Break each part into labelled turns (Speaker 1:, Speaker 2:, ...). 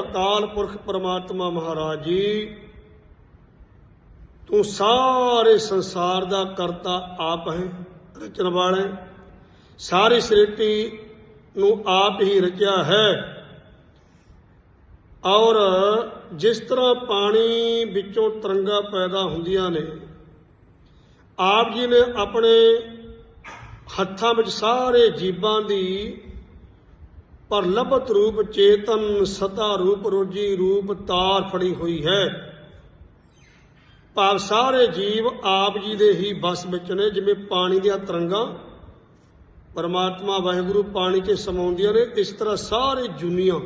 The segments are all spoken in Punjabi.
Speaker 1: ਅਕਾਲ ਪੁਰਖ ਪਰਮਾਤਮਾ ਮਹਾਰਾਜ ਜੀ, ਤੂੰ ਸਾਰੇ ਸੰਸਾਰ ਦਾ ਕਰਤਾ ਆਪ ਹੈ ਰਚਣ ਵਾਲਾ ਸਾਰੀ ਸ੍ਰਿਸ਼ਟੀ ਨੂੰ ਆਪ ਹੀ ਰਚਿਆ ਹੈ। ਔਰ ਜਿਸ ਤਰ੍ਹਾਂ ਪਾਣੀ ਵਿੱਚੋਂ ਤਰੰਗਾ ਪੈਦਾ ਹੁੰਦੀਆਂ ਨੇ, ਆਪ ਜੀ ਨੇ ਆਪਣੇ ਹੱਥਾਂ ਵਿੱਚ ਸਾਰੇ ਜੀਵਾਂ ਦੀ ਪਰ ਪਰਲਭਤ ਰੂਪ ਚੇਤਨ ਸਦਾ ਰੂਪ ਰੋਜੀ ਰੂਪ ਤਾਰ ਫੜੀ ਹੋਈ ਹੈ। ਭਾਵ ਸਾਰੇ ਜੀਵ ਆਪ ਜੀ ਦੇ ਹੀ ਬਸ ਵਿੱਚ ਨੇ, ਜਿਵੇਂ ਪਾਣੀ ਦੀਆਂ ਤਰੰਗਾਂ। ਪਰਮਾਤਮਾ ਵਾਹਿਗੁਰੂ ਪਾਣੀ 'ਚ ਸਮਾਉਂਦੀਆਂ ਨੇ, ਇਸ ਤਰ੍ਹਾਂ ਸਾਰੇ ਜੁਨੀਆਂ,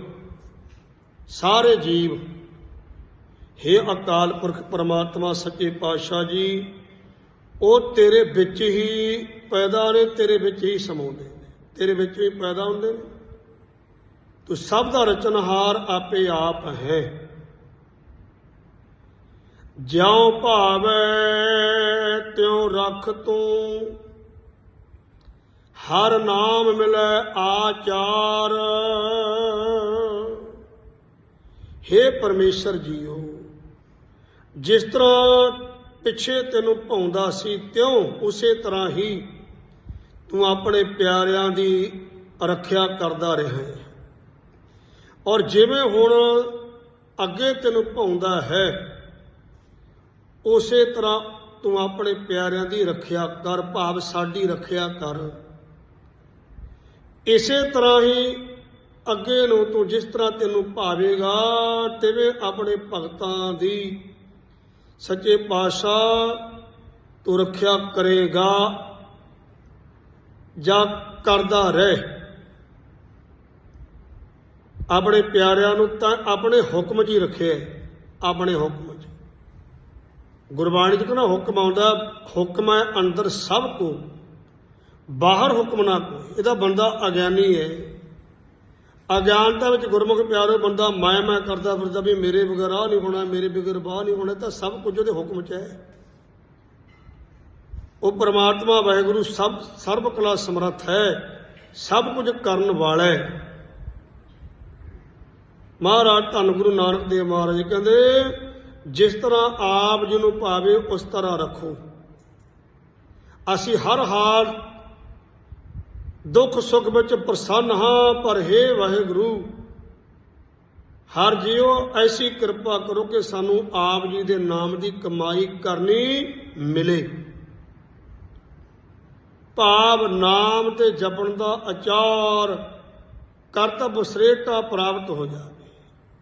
Speaker 1: ਸਾਰੇ ਜੀਵ। हे ਅਕਾਲ ਪੁਰਖ ਪਰਮਾਤਮਾ, ਸੱਚੇ ਪਾਤਸ਼ਾਹ ਜੀ, ਉਹ ਤੇਰੇ ਵਿੱਚ ਹੀ ਪੈਦਾ ਨੇ, ਤੇਰੇ ਵਿੱਚ ਹੀ ਸਮਾਉਂਦੇ ਨੇ, ਤੇਰੇ ਵਿੱਚ ਹੀ ਪੈਦਾ ਹੁੰਦੇ ਨੇ। ਤੂੰ ਸਭ ਦਾ ਰਚਨਹਾਰ ਆਪੇ ਆਪ ਹੈ। ਜਿਉ ਭਾਵੈ, ਤਿਉ ਰਖ ਤੂੰ। ਹਰ ਨਾਮ ਮਿਲੈ ਆਚਾਰ। हे ਪਰਮੇਸ਼ਰ ਜੀਓ, ਜਿਸ ਤਰ੍ਹਾਂ ਪਿੱਛੇ ਤੈਨੂੰ ਭਾਉਂਦਾ ਸੀ, ਤਿਉਂ ਉਸੇ ਤਰ੍ਹਾਂ ਹੀ ਤੂੰ ਆਪਣੇ ਪਿਆਰਿਆਂ ਦੀ ਰੱਖਿਆ ਕਰਦਾ ਰਿਹਾ ਹੈ। ਔਰ ਜਿਵੇਂ ਹੁਣ ਅੱਗੇ ਤੈਨੂੰ ਭਾਉਂਦਾ ਹੈ, ਉਸੇ ਤਰ੍ਹਾਂ ਤੂੰ ਆਪਣੇ ਪਿਆਰਿਆਂ ਦੀ ਰੱਖਿਆ ਕਰ, ਭਾਵ ਸਾਡੀ ਰੱਖਿਆ ਕਰ। ਇਸੇ ਤਰ੍ਹਾਂ ਹੀ ਅੱਗੇ ਨੂੰ ਤੂੰ ਜਿਸ ਤਰ੍ਹਾਂ ਤੈਨੂੰ ਭਾਵੇਗਾ, ਤਿਵੇਂ ਆਪਣੇ ਭਗਤਾਂ ਦੀ ਸੱਚੇ ਪਾਤਸ਼ਾਹ ਤੂੰ ਰੱਖਿਆ ਕਰੇਗਾ। ਜਾਂ ਕਰਦਾ ਰਹਿ। ਆਪਣੇ ਪਿਆਰਿਆਂ ਨੂੰ ਤਾਂ ਆਪਣੇ ਹੁਕਮ 'ਚ ਹੀ ਰੱਖਿਆ ਆਪਣੇ ਹੁਕਮ 'ਚ। ਗੁਰਬਾਣੀ 'ਚ ਕਹਿੰਦਾ ਹੁਕਮ ਆਉਂਦਾ? ਹੁਕਮ ਹੈ ਅੰਦਰ ਸਭ ਕੋ, ਬਾਹਰ ਹੁਕਮ ਨਾ ਕੋਈ। ਇਹਦਾ ਬੰਦਾ ਅਗਿਆਨੀ ਹੈ। ਅਗਿਆਨਤਾ ਵਿੱਚ ਗੁਰਮੁਖ ਪਿਆਰੇ ਬੰਦਾ ਮੈਂ ਮੈਂ ਕਰਦਾ ਫਿਰਦਾ ਵੀ ਮੇਰੇ ਬਗੈਰ ਆਹ ਨਹੀਂ ਹੋਣਾ, ਮੇਰੇ ਬਗੈਰ ਬਾਹ ਨਹੀਂ ਹੋਣਾ, ਤਾਂ ਸਭ ਕੁਝ ਉਹਦੇ ਹੁਕਮ 'ਚ ਹੈ। ਉਹ ਪਰਮਾਤਮਾ ਵਾਹਿਗੁਰੂ ਸਭ, ਸਰਬ ਕਲਾ ਸਮਰੱਥ ਹੈ, ਸਭ ਕੁਝ ਕਰਨ ਵਾਲਾ ਹੈ। ਮਹਾਰਾਜ ਧੰਨ ਗੁਰੂ ਨਾਨਕ ਦੇਵ ਮਹਾਰਾਜ ਕਹਿੰਦੇ, ਜਿਸ ਤਰ੍ਹਾਂ ਆਪ ਜੀ ਨੂੰ ਭਾਵੇ ਉਸ ਤਰ੍ਹਾਂ ਰੱਖੋ। ਅਸੀਂ ਹਰ ਹਾਲ ਦੁੱਖ ਸੁੱਖ ਵਿੱਚ ਪ੍ਰਸੰਨ ਹਾਂ, ਪਰ हे ਵਾਹਿਗੁਰੂ, ਹਰ ਜੀਓ ਐਸੀ ਕਿਰਪਾ ਕਰੋ ਕਿ ਸਾਨੂੰ ਆਪ ਜੀ ਦੇ ਨਾਮ ਦੀ ਕਮਾਈ ਕਰਨੀ ਮਿਲੇ। ਭਾਵ ਨਾਮ ਤੇ ਜਪਣ ਦਾ ਅਚਾਰ ਕਰਤਬ ਸ੍ਰੇਸ਼ਟਾ ਪ੍ਰਾਪਤ ਹੋ ਜਾ